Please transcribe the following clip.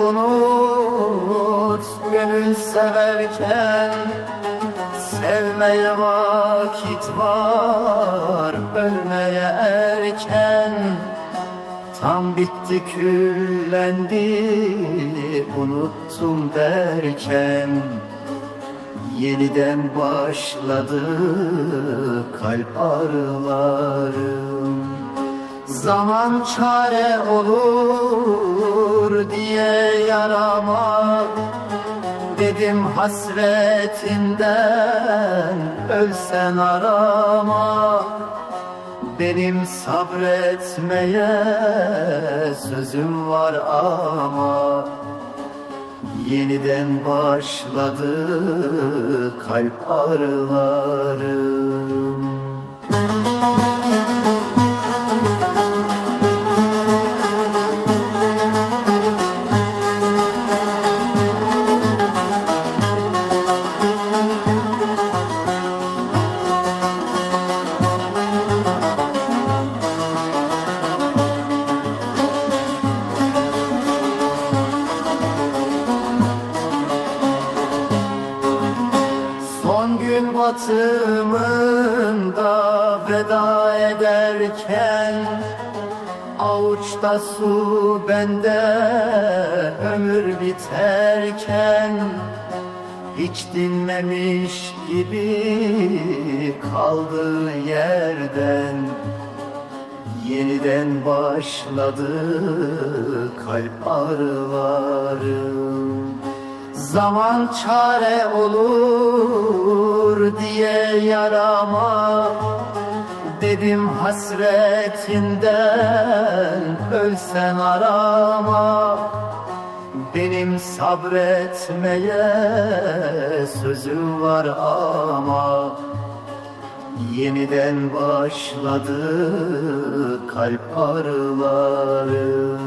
unut. Gönül severken Sevmeye vakit var. Ölmeye erken Tam bitti küllendi. Unuttum derken Yeniden başladı kalp ağrılarım. Zaman çare olur Dedim hasretinden ölsen arama. Benim sabretmeye sözüm var ama Yeniden başladı kalp ağrılarım gün batımında veda ederken Avuçta su bende ömür biterken Hiç dinmemiş gibi kaldığı yerden Yeniden başladı kalp ağrılarım Zaman çare olur diye yarama. Dedim hasretinden ölsen arama. Benim sabretmeye sözüm var ama. Yeniden başladı kalp ağrıları